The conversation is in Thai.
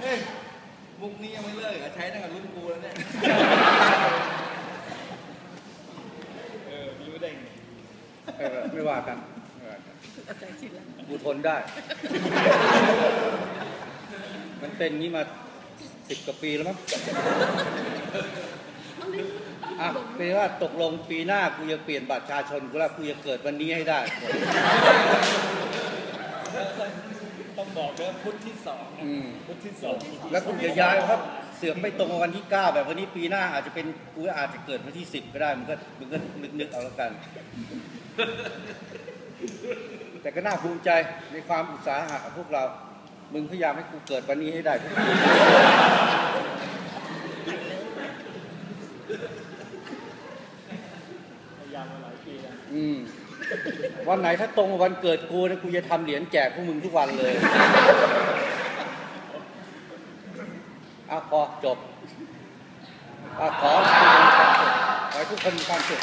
เฮ้ยมุกนี้ยังไม่เลิกอะใช้ตั้งแต่รุ่นกูแล้วเนี่ย เออไม่รู้ได้ไงเออไม่ว่ากันไม่ากันใจชินแล้วกูทนได้ มันเป็นงี้มาสิบกว่าปีแล้วมั้งะเป็นว่าตกลงปีหน้ากูจะเปลี่ยนบัตรประชาชนกูแล้วกูจะเกิดวันนี้ให้ได้ ต้องบอกด้วยพุธที่สองอืม พุธที่สองแล้วกูจะย้ายครับเสือกไม่ตรงกับวันที่เก้าแบบวันนี้ปีหน้าอาจจะเป็นกูอาจจะเกิดวันที่สิบก็ได้มันก็มันก็นึกนึกๆเอาแล้วกัน แต่ก็น่าภูมิใจในความอุตสาหะของพวกเรา มึงพยายามให้กูเกิดวันนี้ให้ได้ ทุกทีพยามาหลายปีแล้วอืมวันไหนถ้าตรงวันเกิดกูนะกูจะทำเหรียญแจกพวกมึงทุกวันเลยเอาพอจบอะขอขอให้ทุกคนมีความสุข